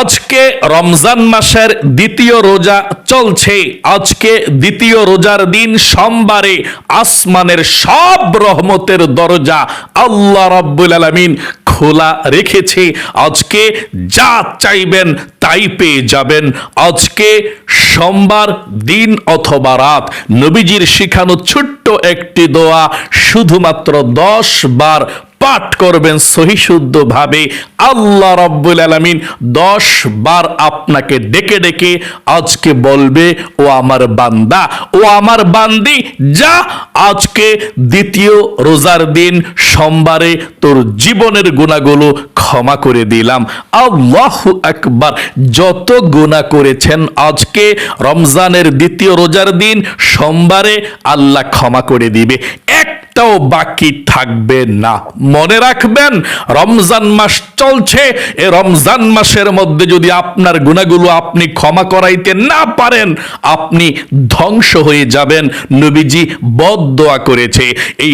আজকে রমজান মাসের দ্বিতীয় রোজা চলছে। আজকে দ্বিতীয় রোজার দিন সোমবারে আসমানের সব রহমতের দরজা আল্লাহ রাব্বুল আলামিন খোলা রেখেছে। আজকে যা চাইবেন তাই পেয়ে যাবেন। আজকে সোমবার দিন অথবা রাত নবীজির শিখানো ছোট্ট একটি দোয়া শুধুমাত্র দশ বার পাঠ করবেন সহিশুদ্ধ ভাবে আল্লাহ রব্বুল আলামিন দশ বার আপনাকে ডেকে ডেকে আজকে বলবে, ও আমার বান্দা, ও আমার বান্দি, যা আজকে দ্বিতীয় রোজার দিন সোমবারে তোর জীবনের গুণাগুলো ক্ষমা করে দিলাম। আল্লাহ আকবার, যত গুণা করেছেন আজকে রমজানের দ্বিতীয় রোজার দিন সোমবারে আল্লাহ ক্ষমা করে দিবে। একটাও বাকি থাকবে না। মনে রাখবেন, রমজান মাস চলছে। এ রমজান মাসের মধ্যে যদি আপনার গুণাগুলো আপনি ক্ষমা করাইতে না পারেন, আপনি ধ্বংস হয়ে যাবেন। নবীজি বদদোয়া করেছে। এই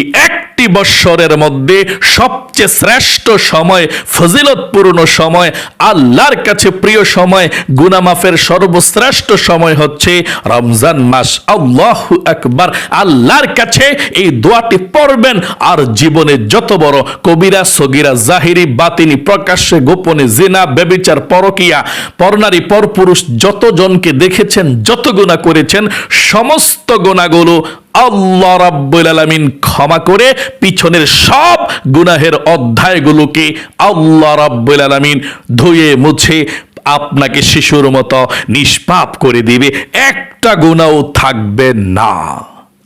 একটি বৎসরের মধ্যে সবচেয়ে শ্রেষ্ঠ সময়, ফজিলতপূর্ণ সময়, আল্লাহর কাছে প্রিয় সময়, গুনামাফের সর্বশ্রেষ্ঠ সময় হচ্ছে রমজান মাস। আল্লাহ আকবার। আল্লাহর কাছে এই দোয়াটি পড়বেন আর জীবনে যত বড় কবিরা, সগিরা, জাহিরি, বাতিনি, প্রকাশ্যে, গোপনে, জিনা বেবিচার পরকিয়া, পরনারী, পরপুরুষ যতজনকে দেখেছেন, যত গুণা করেছেন, সমস্ত গুণাগুলো আল্লাহ রাব্বুল আলামিন ক্ষমা করে পিছনের সব গুনাহের অধ্যায়গুলোকে আল্লাহ রাব্বুল আলামিন ধুয়ে মুছে আপনাকে শিশুর মতো নিষ্পাপ করে দিবে। একটা গুণাও থাকবে না।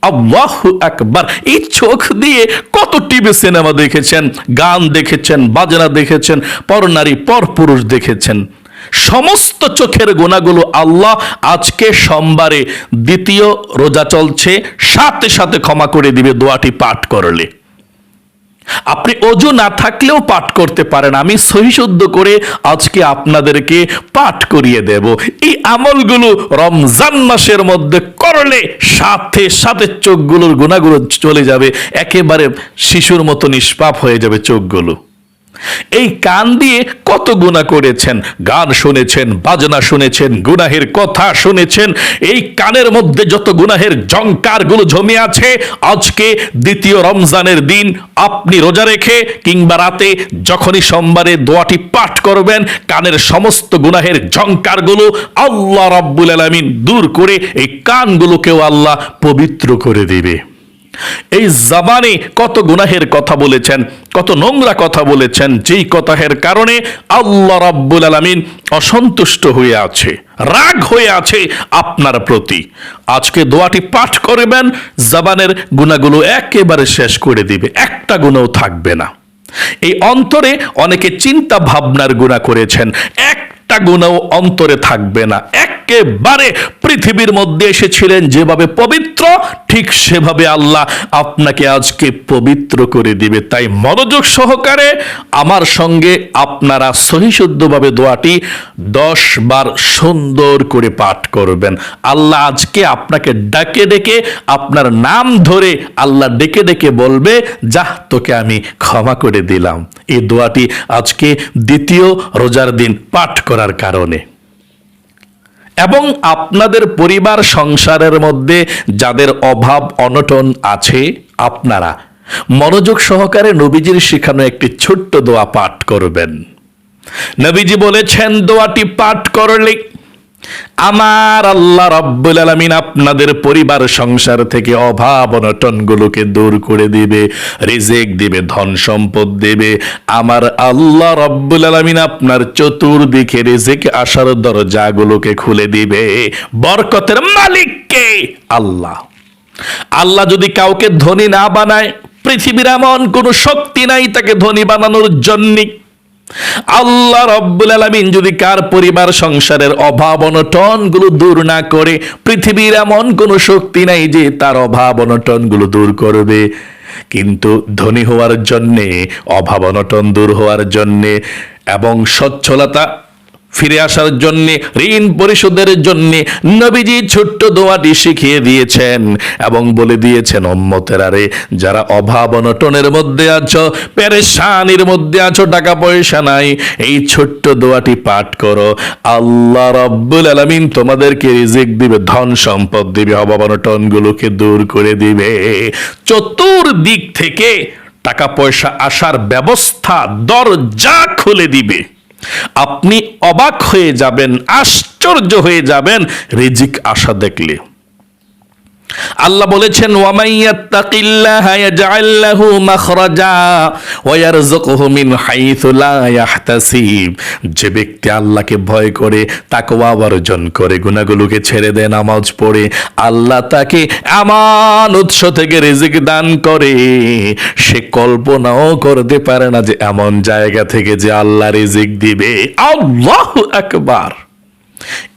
আল্লাহ একবার এই চোখ দিয়ে কত টিভি সিনেমা দেখেছেন, গান দেখেছেন, বাজনা দেখেছেন পর পুরুষ দেখেছেন। সমস্ত চোখের গোনাগুলো আল্লাহ আজকে সোমবারে দ্বিতীয় রোজা চলছে, সাথে সাথে ক্ষমা করে দিবে, দোয়াটি পাঠ করলে। আপনি অজু না থাকলেও পাঠ করতে পারেন, আমি সহিশুদ্ধ করে আজকে আপনাদেরকে পাঠ করিয়ে দেব। এই আমলগুলো রমজান মাসের মধ্যে করলে সাথে সাথে চোখগুলোর গুণাগুলো চলে যাবে, একেবারে শিশুর মতো নিষ্পাপ হয়ে যাবে চোখগুলো। এই কান দিয়ে কত গুণা করেছেন? গান শুনেছেন, বাজনা শুনেছেন, গুনাহের কথা শুনেছেন। এই কানের মধ্যে যত গুনাহের জঙ্কারগুলো জমে আছে, আজকে দ্বিতীয় রমজানের দিন আপনি রোজা রেখে কিংবা রাতে যখনই সোমবারে দোয়াটি পাঠ করবেন, কানের সমস্ত গুনাহের জঙ্কারগুলো আল্লাহ রাব্বুল আলামিন দূর করে এই কানগুলোকেও আল্লাহ পবিত্র করে দিবে। এই জাবানে কত গুনাহের কথা বলেছেন, কত নোংরা কথা বলেছেন, যেই কথাহের কারণে আল্লাহ রাব্বুল আলামিন অসন্তুষ্ট হয়ে আছে, রাগ হয়ে আছে আপনার প্রতি। আজকে দোয়াটি পাঠ করবেন, জাবানের গুণাগুলো একেবারে শেষ করে দিবে, একটা গুণও থাকবে না। এই অন্তরে অনেকে চিন্তা ভাবনার গুণা করেছেন একটা গুণাও অন্তরে থাকবে না। একেবারে পৃথিবীর মধ্যে এসেছিলেন যেভাবে পবিত্র, ঠিক সেভাবে আল্লাহ আপনাকে আজকে পবিত্র করে দিবে। তাই মনোযোগ সহকারে আমার সঙ্গে আপনারা সহিশুদ্ধভাবে দোয়াটি দশ বার সুন্দর করে পাঠ করবেন। আল্লাহ আজকে আপনাকে ডাকে ডেকে আপনার নাম ধরে আল্লাহ ডেকে ডেকে বলবে, যাহ, তোকে আমি ক্ষমা করে দিলাম। এই দোয়াটি আজকে দ্বিতীয় রোজার দিন পাঠ করার কারণে। এবং আপনাদের পরিবার সংসারের মধ্যে যাদের অভাব, অনটন আছে, আপনারা মনোযোগ সহকারে নবীজির শিখানো একটি ছোট্ট দোয়া পাঠ করবেন। নবীজি বলেছেন, দোয়াটি পাঠ করলে আমার আল্লাহ রাব্বুল আলামিন আপনাদের পরিবার, সংসার থেকে অভাব অনটনগুলোকে দূর করে দিবে, রিজেক দিবে, ধন সম্পদ দেবে। আমার আল্লাহ রাব্বুল আলামিন আপনার চতুর্দিকে রিজেক আসার দরজাগুলোকে খুলে দিবে। বরকতের মালিককে আল্লাহ। আল্লাহ যদি কাউকে ধনী না বানায়, পৃথিবীর এমন কোনো শক্তি নাই তাকে ধনী বানানোর জন্যে আল্লাহ রব্বুল আলমিন যদি কার পরিবার সংসারের অভাব অনটনগুলো দূর না করে, পৃথিবীর এমন কোনো শক্তি নাই যে তার অভাব অনটনগুলো দূর করবে। কিন্তু ধনী হওয়ার জন্যে, অভাব অনটন দূর হওয়ার জন্যে এবং সচ্ছলতা ফিরে আসার জন্য, ঋণ পরিশোধের জন্য নবীজি ছোট্ট দোয়াটি শিখিয়ে দিয়েছেন এবং বলে দিয়েছেন অম্মতের আরে যারা অভাব অনটনের মধ্যে আছো, পেরেশানির মধ্যে আছো, টাকা পয়সা নাই, এই ছোট্ট দোয়াটি পাঠ করো। আল্লাহ রব্বুল আলামিন তোমাদেরকে রিজিক দিবে, ধন সম্পদ দিবে, অভাব অনটন গুলোকে দূর করে দিবে। চতুর্দিক থেকে টাকা পয়সা আসার ব্যবস্থা দরজা খুলে দিবে। আপনি অবাক হয়ে যাবেন আশ্চর্য হয়ে যাবেন রিজিক আশা দেখলে। আল্লাহ বলেছেন যে ব্যক্তি আল্লাহকে ভয় করে তাকওয়া অর্জন করে, গুনাহগুলোকে ছেড়ে দেয়, নামাজ পড়ে, আল্লাহ তাকে এমন উৎস থেকে রিজিক দান করে, সে কল্পনাও করতে পারে না যে এমন জায়গা থেকে যে আল্লাহ রিজিক দিবে। আল্লাহু আকবার।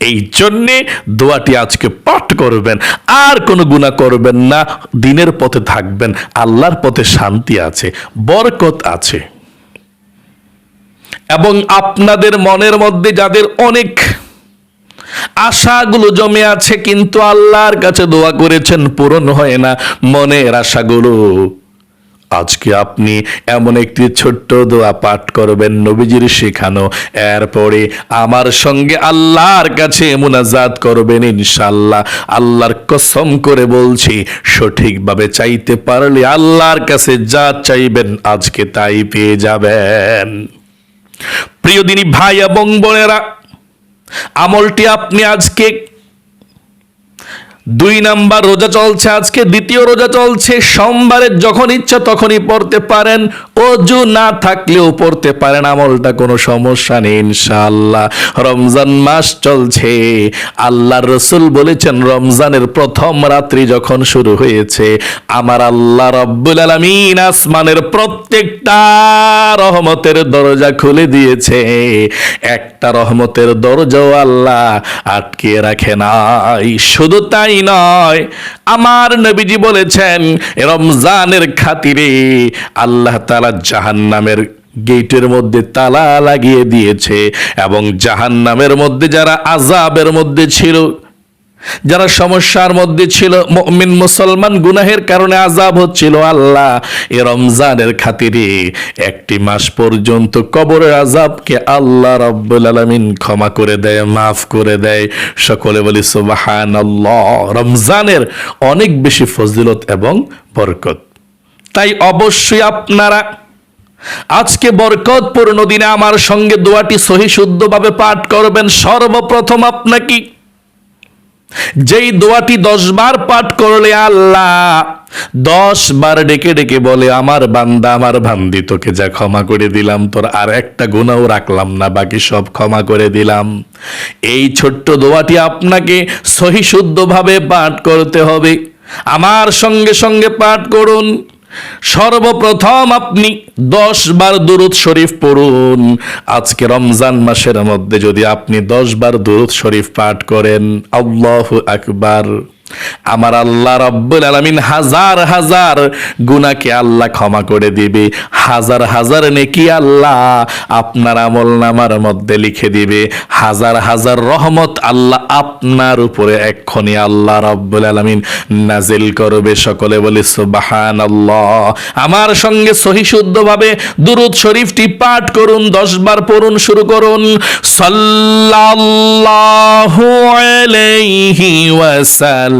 এই জন্যে দোয়াটি আজকে পাঠ করবেন। আর কোনো গুণা করবেন না, দিনের পথে থাকবেন, আল্লাহর পথে শান্তি আছে, বরকত আছে। এবং আপনাদের মনের মধ্যে যাদের অনেক আশাগুলো জমে আছে, কিন্তু আল্লাহর কাছে দোয়া করেছেন, পূরণ হয় না মনের আশাগুলো। আজকে আপনি এমন একটি ছোট্ট দোয়া পাঠ করবেন নবীজির শেখানো। এরপরে আমার সঙ্গে আল্লাহর কাছে মুনাজাত করবেন ইনশাল্লাহ আল্লাহর কসম করে বলছি, সঠিকভাবে চাইতে পারলে আল্লাহর কাছে যা চাইবেন আজকে তাই পেয়ে যাবেন। প্রিয় দিনী ভাই এবং বোনেরা, আমলটি আপনি আজকে দুই নাম্বার রোজা চলছে আজকে, দ্বিতীয় রোজা চলছে সোমবারে যখন ইচ্ছা তখনই পড়তে পারেন, অজু না থাকলেও পড়তে পারেন, আমলটা কোনো সমস্যা নেই, ইনশাআল্লাহ। রমজান মাস চলছে, আল্লাহর রসুল বলেছেন, রমজানের প্রথম রাত্রি যখন শুরু হয়েছে, আমার আল্লাহ রব্বুল আলমিন আসমানের প্রত্যেকটা রহমতের দরজা খুলে দিয়েছে। একটা রহমতের দরজাও আল্লাহ আটকে রাখে নাই, শুধু তাই নয়। আমার নবীজি বলেছেন, রমজানের খাতিরে আল্লাহ তালা জাহান্নামের গেটের মধ্যে তালা লাগিয়ে দিয়েছে এবং জাহান্নামের মধ্যে যারা আজাবের মধ্যে ছিল যারা সমস্যার মধ্যে ছিল, মুমিন মুসলমান গুনাহের কারণে আজাব হচ্ছিল, আল্লাহ এ রমজানের খাতিরে একটি মাস পর্যন্ত কবরের আজাবকে আল্লাহ রব্বুল আলামিন ক্ষমা করে দেয়, মাফ করে দেয়। সকলে বলি, সুবহানাল্লাহ, রমজানের অনেক বেশি ফজিলত এবং বরকত। তাই অবশ্যই আপনারা আজকে বরকতপূর্ণ দিনে আমার সঙ্গে দোয়াটি সহি শুদ্ধভাবে পাঠ করবেন। সর্বপ্রথম আপনাকে যেই দোয়াটি দশ বার পাঠ করলে আল্লাহ দশ বার ডেকে ডেকে বলে, আমার বান্দা, আমার ভান্দি তোকে যা ক্ষমা করে দিলাম, তোর আর একটা গুণাও রাখলাম না, বাকি সব ক্ষমা করে দিলাম। এই ছোট্ট দোয়াটি আপনাকে সহি শুদ্ধভাবে পাঠ করতে হবে। আমার সঙ্গে সঙ্গে পাঠ করুন। সর্বপ্রথম আপনি দশ বার দুরুদ শরীফ পড়ুন। আজকে রমজান মাসের মধ্যে যদি আপনি দশ বার দুরুদ শরীফ পাঠ করেন, আল্লাহ আকবার। আমার আল্লাহ রব্বুল আলামিন হাজার হাজার গুনাহকে আল্লাহ ক্ষমা করে দিবে। হাজার হাজার নেকি আল্লাহ আপনার আমল নামার মধ্যে লিখে দিবে। হাজার হাজার রহমত আল্লাহ আপনার উপরে এক্ষণি আল্লাহ রব্বুল আলামিন নাজিল করবে। সকলে বলে, সুবহানাল্লাহ। আমার সঙ্গে সহি শুদ্ধভাবে দুরুদ শরীফটি পাঠ করুন, দশ বার পড়ুন, শুরু করুন। সাল্লাল্লাহু আলাইহি ওয়াসাল্লাম।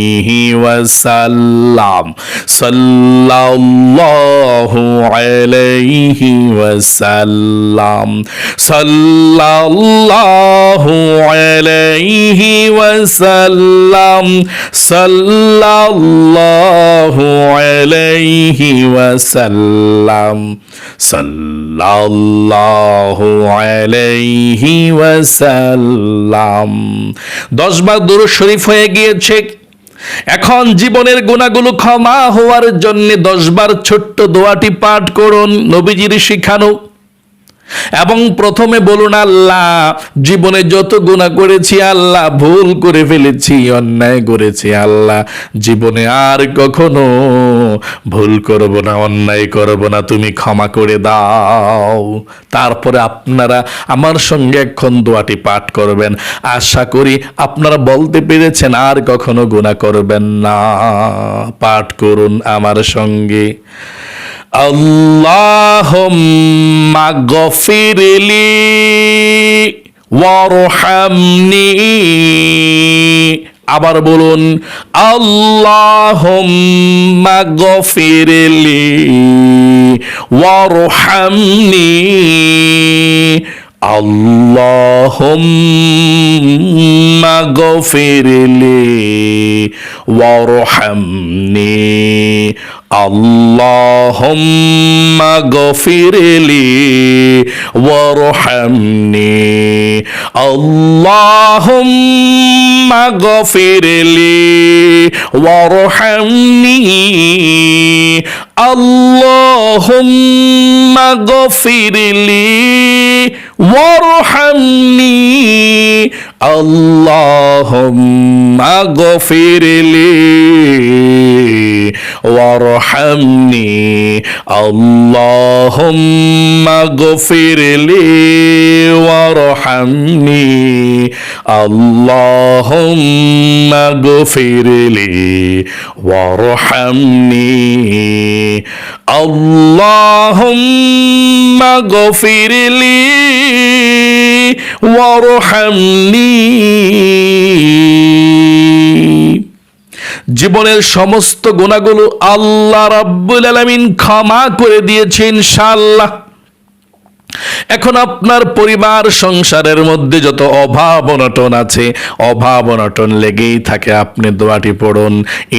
আলাইহি ওয়াসাল্লাম। সাল্লাল্লাহু আলাইহি ওয়াসাল্লাম। সাল্লাল্লাহু আলাইহি ওয়াসাল্লাম। সাল্লাল্লাহু আলাইহি ওয়াসাল্লাম। সাল্লাল্লাহু আলাইহি ওয়াসাল্লাম। দশ বার দুরূদ শরীফ হয়ে গিয়েছে। এখন জীবনের গুণাগুলো ক্ষমা হওয়ার জন্য দশবার ছোট্ট দোয়াটি পাঠ করুন। নবীজির শিখানো এবং প্রথমে বলুন, আল্লাহ, জীবনে যত গুণা করেছি, আল্লাহ, ভুল করে ফেলেছি, অন্যায় করেছি, আল্লাহ, জীবনে আর কখনো ভুল করব না, অন্যায় করব না, তুমি ক্ষমা করে দাও। তারপরে আপনারা আমার সঙ্গে এখন দোয়াটি পাঠ করবেন। আশা করি আপনারা বলতে পেরেছেন, আর কখনো গুণা করবেন না। পাঠ করুন আমার সঙ্গে। اللهم اغفر لي وارحمني আবার বলুন আল্লাহুম্মা গফিরলি ওয়ারহামনি اللهم اغفر لي وارحمني اللهم اغفر لي وارحمني اللهم اغفر لي وارحمني اللهم اغفر لي وارحمني اللهم اغفر لي وارحمني اللهم اغفر لي وارحمني اللهم اغفر لي وارحمني اللهم اغفر لي وارحمني জীবনের সমস্ত গুণাগুলো আল্লাহ রাব্বুল আলামিন ক্ষমা করে দিয়েছেন ইনশাআল্লাহ। এখন আপনার পরিবার সংসারের মধ্যে যত অভাব অনটন আছে, অভাব অনটন লেগেই থাকে, আপনি দোয়াটি পড়ুন।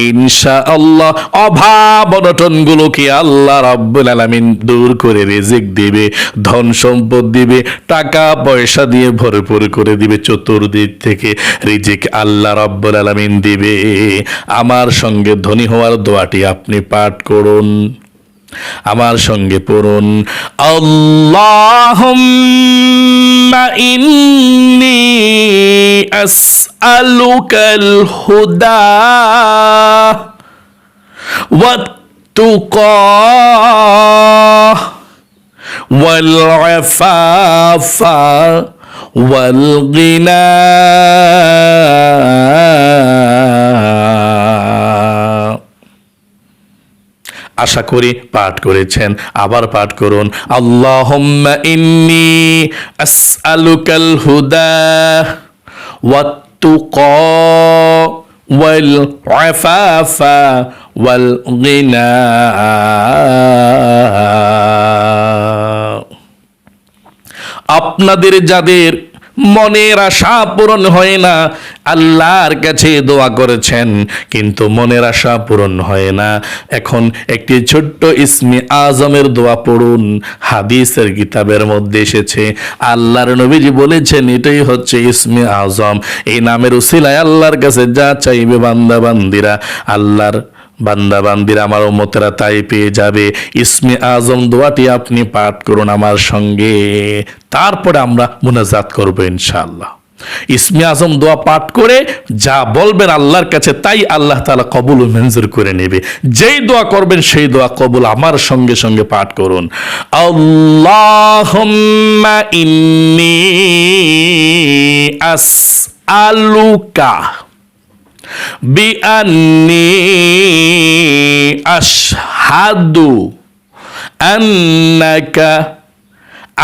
ইনশা আল্লাহ অভাব অনটন গুলোকে আল্লাহ রাব্বুল আলামিন দূর করে রিজিক দিবে, ধন সম্পদ দিবে, টাকা পয়সা দিয়ে ভরপুর করে দিবে, চতুর্দিক থেকে রিজিক আল্লাহ রাব্বুল আলামিন দিবে। আমার সঙ্গে ধনী হওয়ার দোয়াটি আপনি পাঠ করুন। আমার সঙ্গে পড়ুন আল্লাহুম্মা ইন্নি আসআলুকাল হুদা والتقى والعفاف والغنى আশা করি পাঠ করেছেন। আবার পাঠ করুন। আল্লাহুম্মা ইন্নি আসআলুকাল হুদা ওয়াত্তুকা আফাফা ওয়াল আপনাদের যাদের মনের আশা পূরণ হয় না। আল্লাহর কাছে দোয়া করেছেন, কিন্তু মনের আশা পূরণ হয় না। এখন একটি ছোট্ট ইসমি আজমের দোয়া পড়ুন, হাদিসের কিতাবের মধ্যে এসেছে, আল্লাহর নবীজি বলেছেন, এটাই হচ্ছে ইসমি আজম। এই নামের উসিলায় আল্লাহর কাছে যা চাইবে বান্দা বান্দিরা আল্লাহর বান্দা, বান্দির, আমার উম্মতেরা তাই পেয়ে যাবে। ইসমে আজম দোয়াটি আপনি পাঠ করুন আমার সঙ্গে। তারপরে আমরা মুনাজাত করব ইনশাআল্লাহ। ইসমে আজম দোয়া পাঠ করে যা বলবেন আল্লাহর কাছে, তাই আল্লাহ তালা কবুল মঞ্জুর করে নেবে। যেই দোয়া করবেন, সেই দোয়া কবুল আমার সঙ্গে সঙ্গে পাঠ করুন। আস আলুকা বিআনি আশহাদু আন্নাকা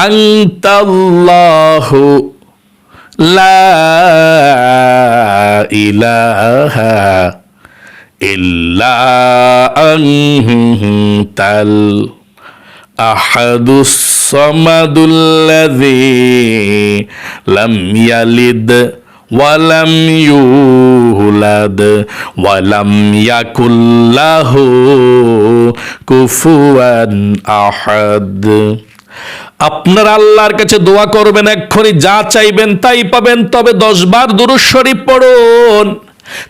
আনতাল্লাহু লা ইলাহা ইল্লা আনতাল আহাদুস সামাদুল্লাযী লাম ইয়ালিদ ওয়ালাম ইউলাদ ওয়ালাম ইয়াকুল্লাহ কুফুয়ান আহাদ আপনার আল্লাহর কাছে দোয়া করবেন, এক্ষুনি যা চাইবেন তাই পাবেন, তবে দশবার দুরুশ্বরী পড়ুন।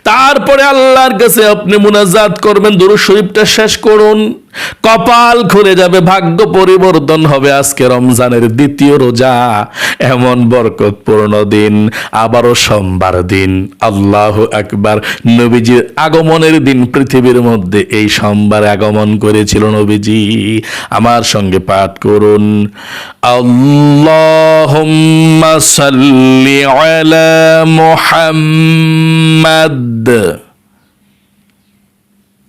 তারপরে আল্লাহর কাছে আপনি মুনাজাত করবেন দুরুজ শরীফটা শেষ করুন। কপাল খুলে যাবে, ভাগ্য পরিবর্তন হবে আজকে রমজানের দ্বিতীয় রোজা। এমন বরকতপূর্ণ দিন, আবারও সোমবার দিন। আল্লাহ আকবার, নবীজির আগমনের দিন পৃথিবীর মধ্যে এই সোমবার আগমন করেছিল নবীজি। আমার সঙ্গে পাঠ করুন। আল্লাহুম্মা সাল্লি মুহাম্মাদ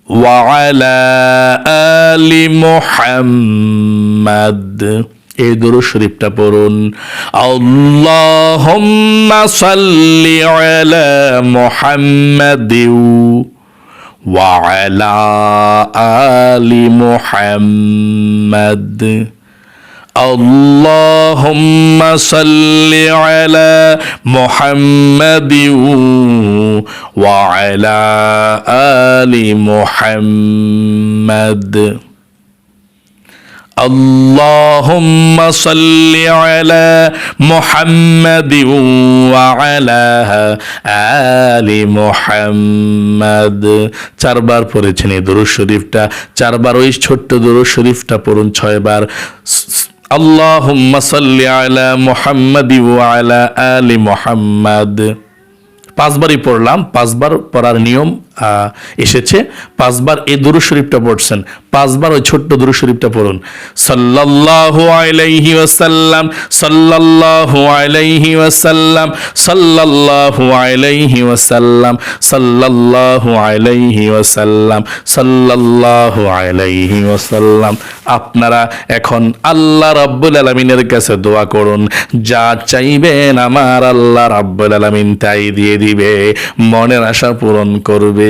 وعلى آل محمد এই দরুদ শরীফটা পড়ুন আল্লাহুম্মা সাল্লি আলা মুহাম্মাদিউ ওয়া আলা আলি মুহাম্মাদ اللهم صل على محمد وعلى آل محمد اللهم صل على محمد وعلى آل محمد চারবার পড়েছেন এই দরুদ শরীফটা চারবার ওই ছোট্ট দরুদ শরীফটা পড়ুন ছয়বার اللهم صل على محمد وعلى آل محمد পাঁচবারই পড়লাম পাঁচবার পড়ার নিয়ম আহ, এসেছে। পাঁচবার এই দুরু শরীফটা পড়ছেন। পাঁচবার ওই ছোট্ট দুরু শরীফটা পড়ুন। সাল্লাল্লাহু আলাইহি ওয়াসাল্লাম, সাল্লাল্লাহু আলাইহি ওয়াসাল্লাম, সাল্লাল্লাহু আলাইহি ওয়াসাল্লাম, সাল্লাল্লাহু আলাইহি ওয়াসাল্লাম, সাল্লাল্লাহু আলাইহি ওয়াসাল্লাম। আপনারা এখন আল্লাহ রাব্বুল আলামিনের কাছে দোয়া করুন। যা চাইবেন আমার আল্লাহ রাব্বুল আলামিন তাই দিয়ে দিবে। মনের আশা পূরণ করবে।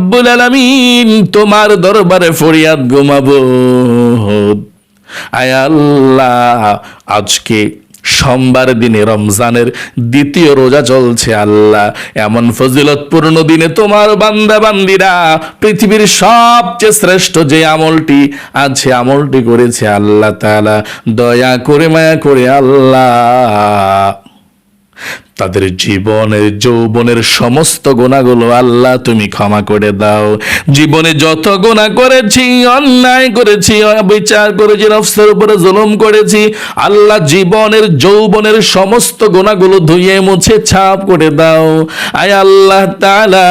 রব্বুল আলামিন তোমার দরবারে ফরিয়াদ ঘুমাবো। আয় আল্লাহ, আজকে সোমবার দিনে রমজানের দ্বিতীয় রোজা চলছে আল্লাহ। এমন ফজিলতপূর্ণ দিনে তোমার বান্দা বান্দিরা পৃথিবীর সবচেয়ে শ্রেষ্ঠ যে আমলটি আছে, আমলটি করেছে আল্লাহ তাআলা। দয়া করে, মায়া করে আল্লাহ। তাদের জীবনের, যৌবনের সমস্ত গোনাগুলো আল্লাহ তুমি ক্ষমা করে দাও। জীবনে যত গোনা করেছি, অন্যায় করেছি বিচার করেছি, নফসের উপরে জুলুম করেছি, আল্লাহ জীবনের, যৌবনের সমস্ত গোনাগুলো ধুয়ে মুছে ছাপ করে দাও। আয় আল্লাহ তাআলা,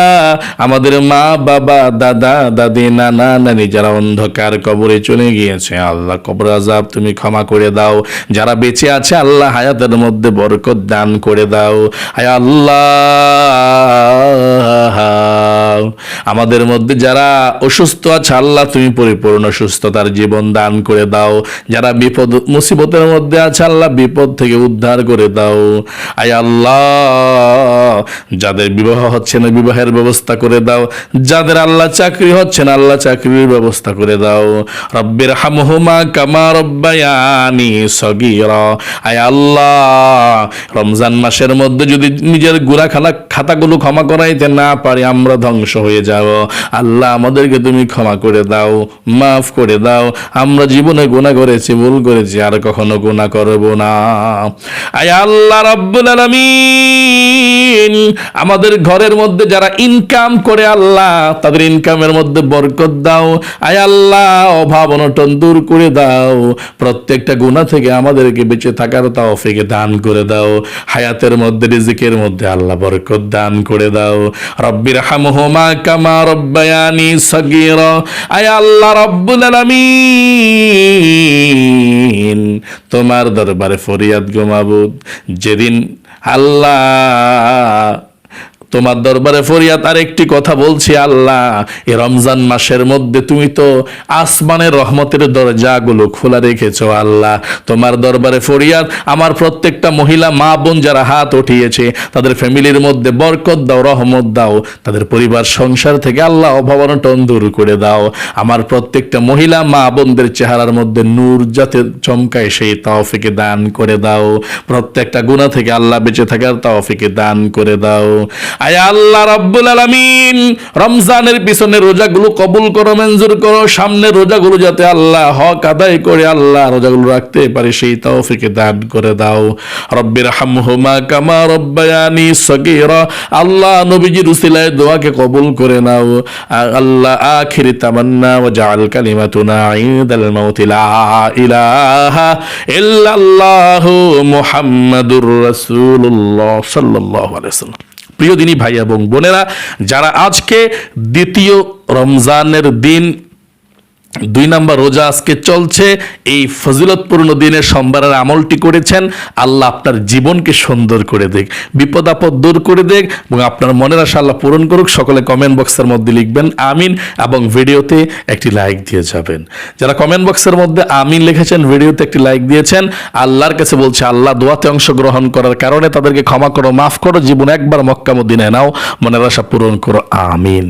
আমাদের মা, বাবা, দাদা, দাদি, নানা, নানি যারা অন্ধকার কবরে চলে গিয়েছে, আল্লাহ কবর আজাব তুমি ক্ষমা করে দাও। যারা বেঁচে আছে, আল্লাহ হায়াতের মধ্যে বরকত দান করে দাও। হায় আল্লাহ। আমাদের মধ্যে যারা অসুস্থ আছে, আল্লাহ তুমি পরিপূর্ণ সুস্থতার জীবন দান করে দাও। যারা বিপদ, মুসিবতের মধ্যে আছে, আল্লাহ বিপদ থেকে উদ্ধার করে দাও। আয় আল্লাহ। যাদের বিবাহ হচ্ছে না, বিবাহের ব্যবস্থা করে দাও। যাদের আল্লাহ চাকরি হচ্ছে না, আল্লাহ চাকরির ব্যবস্থা করে দাও। রব্বির হামহুমা কামা রব্বায়ানি সগীরা। আয় আল্লাহ। রমজান মাসের মধ্যে যদি নিজের গুড়া খানা খাতাগুলো ক্ষমা করাইতে না পারি, আমরা ধ্বংস হয়ে যাব। আল্লাহ আমাদেরকে তুমি ক্ষমা করে দাও, মাফ করে দাও। আমরা জীবনে গুণা করেছি, ভুল করেছি, আর কখনো গুণা করব না। আয় আল্লাহ রব্বুল আলামিন, আমাদের ঘরের মধ্যে যারা ইনকাম করে আল্লাহ, তাদের ইনকামের মধ্যে বরকত দাও। আয় আল্লাহ, অভাব অনটন দূর করে দাও। প্রত্যেকটা গুণা থেকে আমাদেরকে বেঁচে থাকার তাও তাওফিকে দান করে দাও। হায়াতের মধ্যে রিজিকের মধ্যে আল্লাহ বরকত দান করে দাও। রব্বির হামহুমা কামা রব্বায়ানি সগীরা। আয় আল্লাহ রব্বুল আলামিন, তোমার দরবারে ফরিয়াদ গোমাবুদ যেদিন আল্লাহ তোমার দরবারে ফরিয়াদ আর একটি কথা বলছি, আল্লাহ এ রমজান মাসের মধ্যে তুমি তো আসমানের রহমতের দরজাগুলো খোলা রেখেছো, আল্লাহ। তোমার দরবারে ফরিয়াদ আমার প্রত্যেকটা মহিলা, মা বোন যারা হাত উঠিয়েছে, তাদের ফ্যামিলির মধ্যে বরকত দাও, রহমত দাও, তাদের পরিবার, সংসার থেকে আল্লাহ অভাবনটন দূর করে দাও। আমার প্রত্যেকটা মহিলা, মা বোনদের চেহারার মধ্যে নূর যাতে চমকায়, সেই তাওফিকে দান করে দাও। প্রত্যেকটা গুণা থেকে আল্লাহ বেঁচে থাকার তাওফিকে দান করে দাও। আয় আল্লাহ রাব্বুল আলামিন, রমজানের পিছনে রোজাগুলো কবুল করো, মঞ্জুর করো, সামনে রোজাগুলো যাতে আল্লাহ হক আদায় করে, আল্লাহ রোজাগুলো রাখতে পারে, সেই তাওফিকে দান করে দাও। রব্বির হামহুমা কামা রব্বায়ানি সগীরা, আল্লাহ নবীজির উসিলায় দোয়াকে কবুল করে নাও। আল্লাহ আখিরি তামান্না ওয়া জাআল কালিমাতুনা ইনদাল মাউতি, লা ইলাহা ইল্লাল্লাহু মুহাম্মাদুর রাসূলুল্লাহ সাল্লাল্লাহু আলাইহি ওয়াসাল্লাম। প্রিয় দিনী ভাই এবং বোনেরা যারা আজকে দ্বিতীয় রমজানের দিন দুই নাম্বার রোজা আজকে চলছে। এই ফজিলতপূর্ণ দিনের সোমবারের আমলটি করেছেন। আল্লাহ আপনার জীবনকে সুন্দর করে দেখ, বিপদ আপদ দূর করে দেখ এবং আপনার মনের আশা আল্লাহ পূরণ করুক। সকলে কমেন্ট বক্সের মধ্যে লিখবেন, আমিন এবং ভিডিওতে একটি লাইক দিয়ে যাবেন। যারা কমেন্ট বক্সের মধ্যে আমিন লিখেছেন, ভিডিওতে একটি লাইক দিয়েছেন, আল্লাহর কাছে বলছে, আল্লাহ দোয়াতে অংশগ্রহণ করার কারণে তাদেরকে ক্ষমা করো, মাফ করো, জীবন একবার মক্কা মদিনায় নাও। মনের আশা পূরণ করো, আমিন।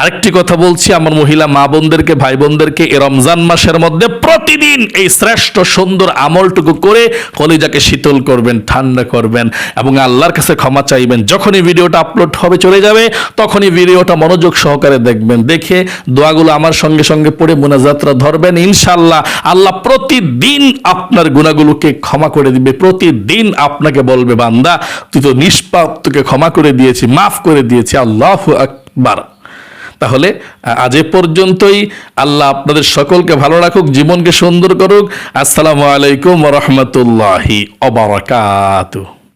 আরেকটি কথা বলছি, আমার মহিলা মা বোনদেরকে, ভাই বোনদেরকে, এই রমজান মাসের মধ্যে প্রতিদিন এই শ্রেষ্ঠ সুন্দর আমলটুকু করে কলিজাকে শীতল করবেন, ঠান্ডা করবেন এবং আল্লাহর কাছে ক্ষমা চাইবেন। যখনই ভিডিওটা আপলোড হবে, চলে যাবে, তখনই ভিডিওটা মনোযোগ সহকারে দেখবেন। দেখে দোয়াগুলো আমার সঙ্গে সঙ্গে পড়ে মোনাজাতরা ধরবেন। ইনশাল্লাহ আল্লাহ প্রতিদিন আপনার গুণাগুলোকে ক্ষমা করে দিবে, প্রতিদিন আপনাকে বলবে, বান্দা, তুই তো নিষ্পাপ, তোকে ক্ষমা করে দিয়েছি, মাফ করে দিয়েছি, আল্লাহ আকবার তাহলে আজ এ পর্যন্তই। আল্লাহ আপনাদের সকলকে ভালো রাখুক, জীবনকে সুন্দর করুক। আসসালামু আলাইকুম রহমতুল্লাহি অবরাকাতুহ